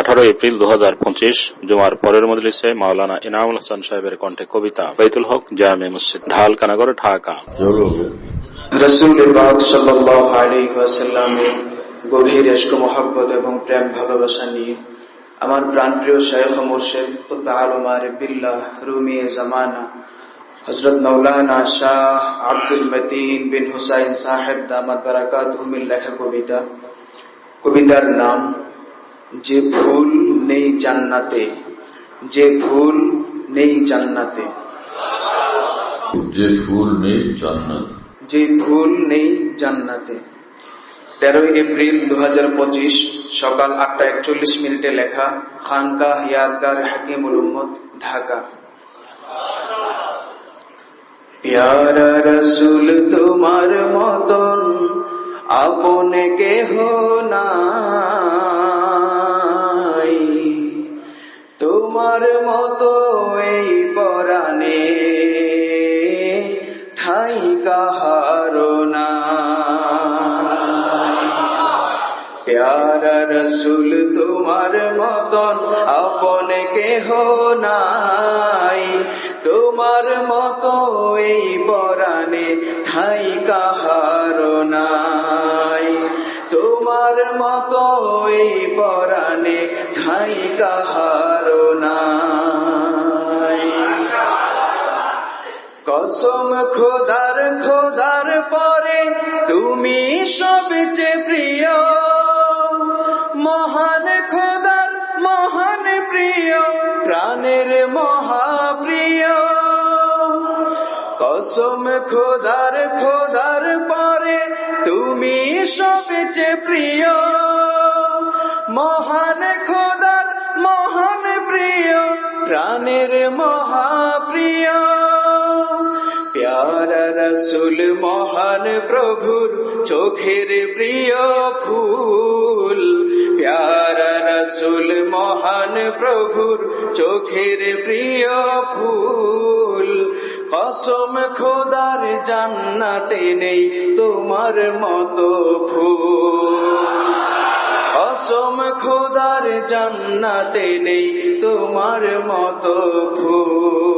আঠারো এপ্রিল দু হাজার পঁচিশ, জুমার পরের মজলিসে মাওলানা ইনামুল হাসান সাহেবের কণ্ঠে কবিতা, বাইতুল হক জামে মসজিদ, ঢাল কানাগর, ঢাকা। গভীর ইশক, মোহাব্বত এবং প্রেম ভালোবাসা নিয়ে আমার প্রাণপ্রিয় শেখ মুর্শিদ কুতুব আলম আরিফিল্লাহ রুমি জামানা হজরত মাওলানা শাহ আব্দুল মতিন বিন হুসাইন সাহেব দামাত বারাকাতুহুমির লেখা কবিতা। কবিতার নাম যে ফুল নেই জান্নাতে যে ফুল নেই জান্নাতে। যে ফুল নেই জান্নাত। যে ফুল নেই জান্নাতে। তেরোই এপ্রিল দু হাজার পঁচিশ সকাল আটটা একচল্লিশ মিনিটে লেখা খানকা ইয়াদগার হাকিমুল উম্মদ ঢাকা। প্যারা রসুল তোমার মতন আপন কেহ নাই তোমার মতো এই পরাণে ঠাই কাহারো না। প্যারা রসুল তোমার মতন আপন কেহ নাই। তোমার মতো এই পরাণে ঠাই কাহারো নাই। তোমার মতো এই পরাণে ঠাই কাহারো কসম খোদার খোদার পরে তুমি সবচেয়ে প্রিয়। মহান খোদার, মহান প্রিয়, প্রাণের মহাপ্রিয়। কসম খোদার খোদার পরে তুমি সবচেয়ে প্রিয়। মহান খোদার, মহান প্রিয়, প্রাণের মহাপ্রিয়। রসুল মহান প্রভুর চোখের প্রিয় ফুল। প্যারা রসুল মহান প্রভুর চোখের প্রিয় ফুল। কসম খোদার জান্নাতে নেই তোমার মতো ফুল। অসম খোদার জান্নাতে নেই তোমার মতো ফুল।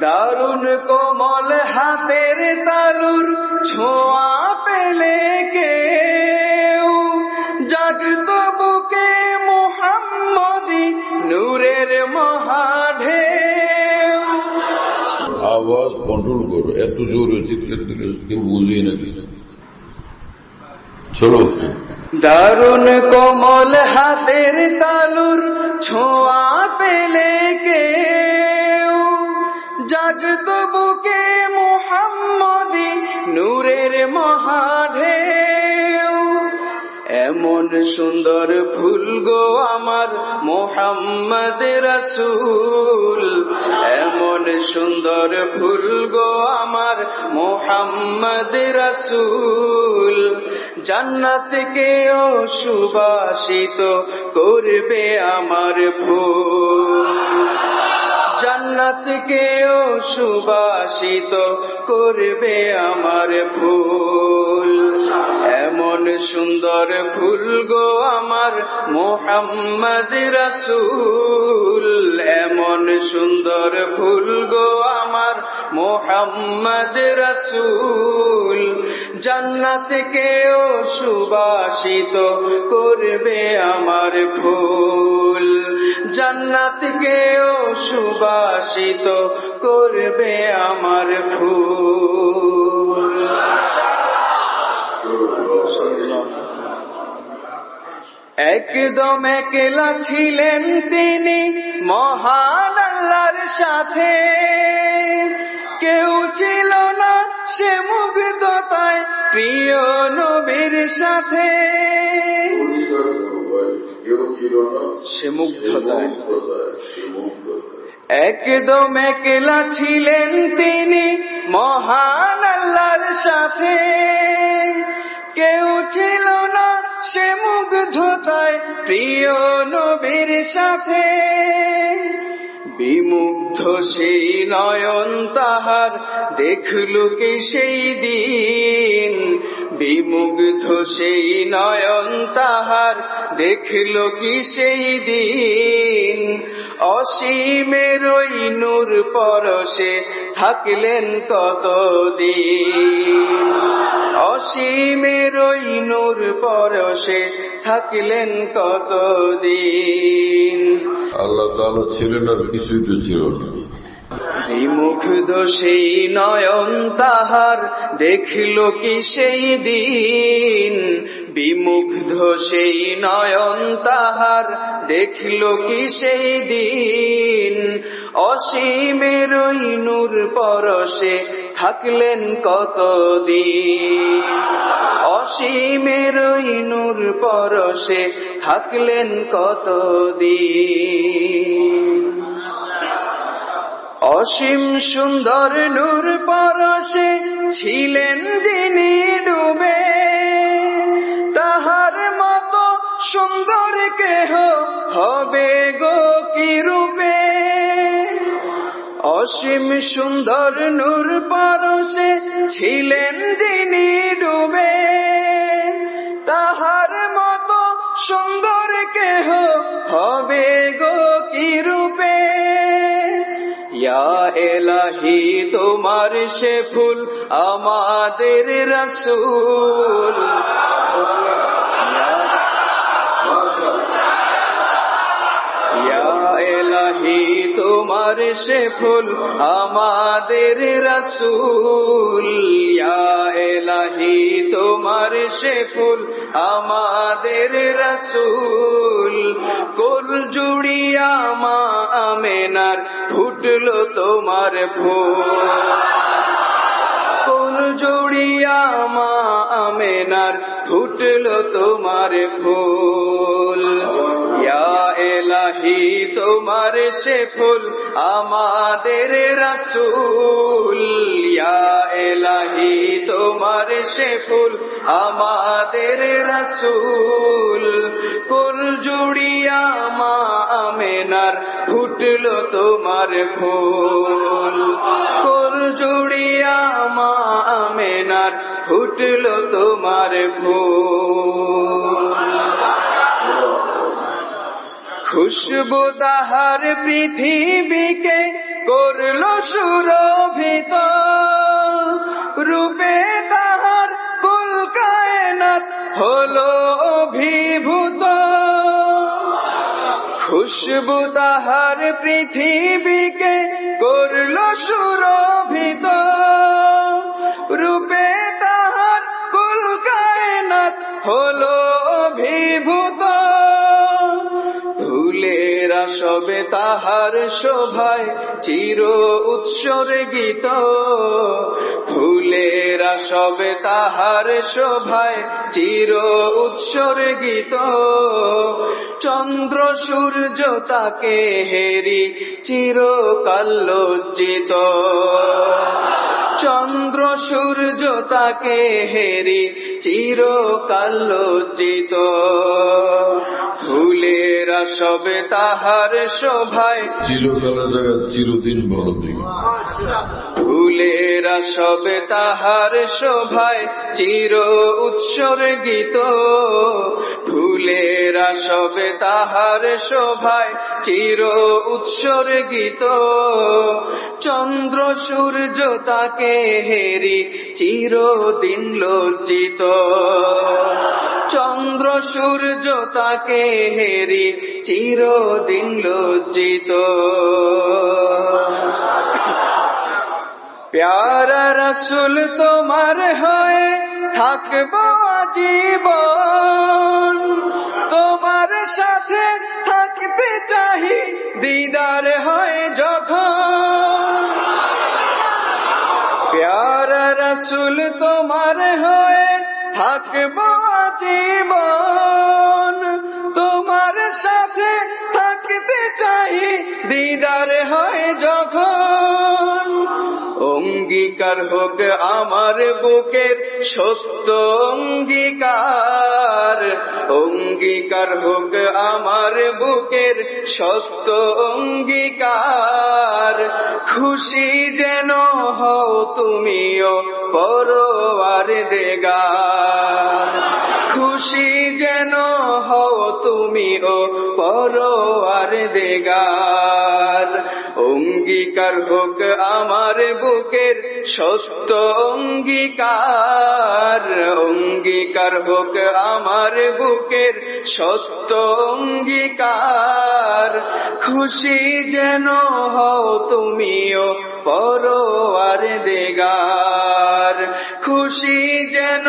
দারুণ কোমল হাতের তালুর ছোঁয়া পেলে কেউ। জাগত বুকে মোহাম্মদি নূরের মহাঢেউ। আওয়াজ কন্ট্রোল করো এত জোরে দিলে কেউ বুঝেই না কিছু। চলো। দারুণ কোমল হাতের তালুর ছোঁয়া পেলে কেউ সুন্দর ফুল গো আমার মোহাম্মদ রসুল। এমন সুন্দর ফুল গো আমার মোহাম্মদ রসুল। জান্নাত কেও সুবাসিত করবে আমার ফুল। জান্নাত কেও সুবাসিত করবে আমার ফুল। এমন সুন্দর ফুল গো আমার মোহাম্মদ রসুল। এমন সুন্দর ফুল গো আমার মোহাম্মদ রসুল। জান্নাত কেও সুবাসিত করবে আমার ফুল। জান্নাত কেও সুবাসিত করবে আমার ফুল। একদম একলা ছিলেন তিনি, মহান আল্লাহর সাথে। কেউ ছিল না সে মুগ্ধতায় প্রিয় নবীর সাথে। সে মুগ্ধতায়। একদম একলা ছিলেন তিনি, মহান আল্লাহর সাথে। কেউ ছিল না সে মুগ্ধতায় প্রিয় নবীর সাথে। বিমুগ্ধ সেই নয়ন তাহার দেখল কি সেই দিন। বিমুগ্ধ সেই নয়ন তাহার দেখল কি সেই দিন। অসীমের ওই নূর পরশে থাকলেন কতদিন। অসীমের নূর পরশে থাকলেন কতদিন? আল্লাহ তাআলা ছিলেন আর কিছুই তো ছিল বিমুগ্ধ সেই নয়ন তাহার দেখল কি সেই দিন? বিমুগ্ধ সেই নয়ন তাহার দেখল কি সেই দিন? অসীমের নূর পরশে থাকলেন কতদিন? অসীমের ওই নূর পরশে থাকলেন কতদিন? অসীম সুন্দর নূর পরশে ছিলেন যিনি ডুবে। তাহার মতো সুন্দর কেহ হবে গো কি রূপে? অসীম সুন্দর নূর পরশে ছিলেন যিনি ডুবে। তাহার মতো সুন্দর কেহ হবে গো কি রূপে? এলাহি, তোমার সে ফুল আমাদের রসুল। তোমার সে ফুল আমাদের রসুল। এলাহি, তোমার সে ফুল আমাদের রসুল। কোল জুড়িয়া মা আমেনার ফুটলো তোমার ফুল। কোল জুড়িয়া মা আমেনার ফুটল তোমার ফুল। এলাহি তোমার সে ফুল আমাদের রসুল। সে ফুল আমাদের রসুল। কুল জুড়িয়া মা আমেনার ফুটলো তোমার ফুল। কুল জুড়িয়া মা আমেনার ফুটলো তোমার ফুল। খুশবু তাহার পৃথিবীকে করল সুরভিত। রূপে কায়নাত হলো অভিভূত। খুশবু তাহার পৃথিবীকে করল সুরভিত। রূপে তাহার কুল কায়নাত হলো অভিভূত। ফুলেরা সবে তাহার শোভায় চির উৎসর্গিত। ফুলেরা সবে তাহার শোভায় চির উৎসর্গিত। চন্দ্র সূর্য তাকে হেরি চির কাল্লজ্জিত চন্দ্র সূর্য তাকে হেরি চির কাল্লজ্জিত ফুলেরা সবে তাহার শোভায় চিরকালের জায়গা চিরদিন ভালো ফুলেরা সবে তাহার শোভায় চির উৎসর্গিত। ফুলেরা সবে তাহার শোভায় চির উৎসর্গিত। চন্দ্র সূর্য তাকে হেরি চিরদিন লজ্জিত। চন্দ্র সূর্য তাকে হেরি চিরদিন লজ্জিত। প্যারা রসুল তোমার হয়ে থাকব জীবন তোমার সাথে থাকতে চাহি দিদার হয় যখন প্যারা রসুল তোমার হয়ে থাকব জীবন তোমার সাথে থাকতে চাই দিদার অঙ্গীকার হোক আমার বুকের সত্য অঙ্গীকার। অঙ্গীকার হোক আমার বুকের সত্য অঙ্গীকার। খুশি যেন হও তুমিও পরোয়ার দেগার। খুশি যেন হও তুমিও পরোয়ার দেগার। অঙ্গীকার হোক আমার বুকের সত্য অঙ্গীকার। অঙ্গীকার হোক আমার বুকের সত্য অঙ্গীকার। খুশি যেন হও তুমিও পরোয়ার দেগার। খুশি যেন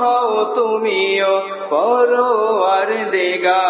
হও তুমিও পরোয়ার দেগার।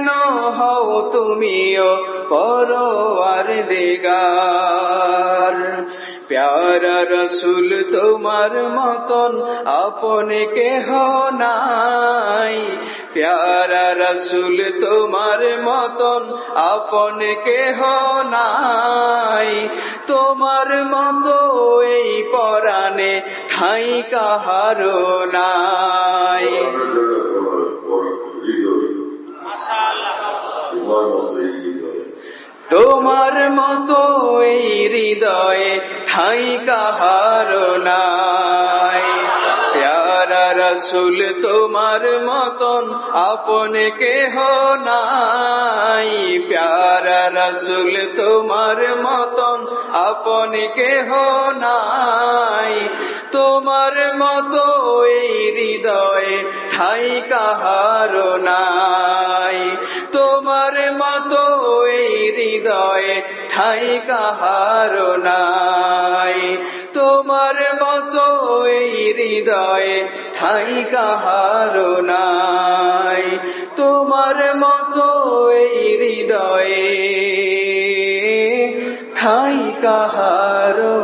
যেন হও তুমিও পরোয়ার দেগার? প্যারা রসুল তোমার মতন আপনে কেহ নাই। প্যারা রসুল তোমার মতন আপনে কেহ নাই। তোমার মতো এই পরাণে ঠাই কাহারো নাই। তোমার মতো এই হৃদয়ে। ঠাই কাহারো নাই। প্যারা রসুল, তোমার মতন আপনে কেহ নাই। প্যারা রসুল, তোমার মতন আপনে কেহ নাই। তোমার মতো এই হৃদয়ে ঠাই কাহারো নাই। ঠাই কাহারো নাই। তোমার মতো এই হৃদয়ে ঠাই কাহারো নাই। তোমার মতো এই হৃদয়ে ঠাই কাহারো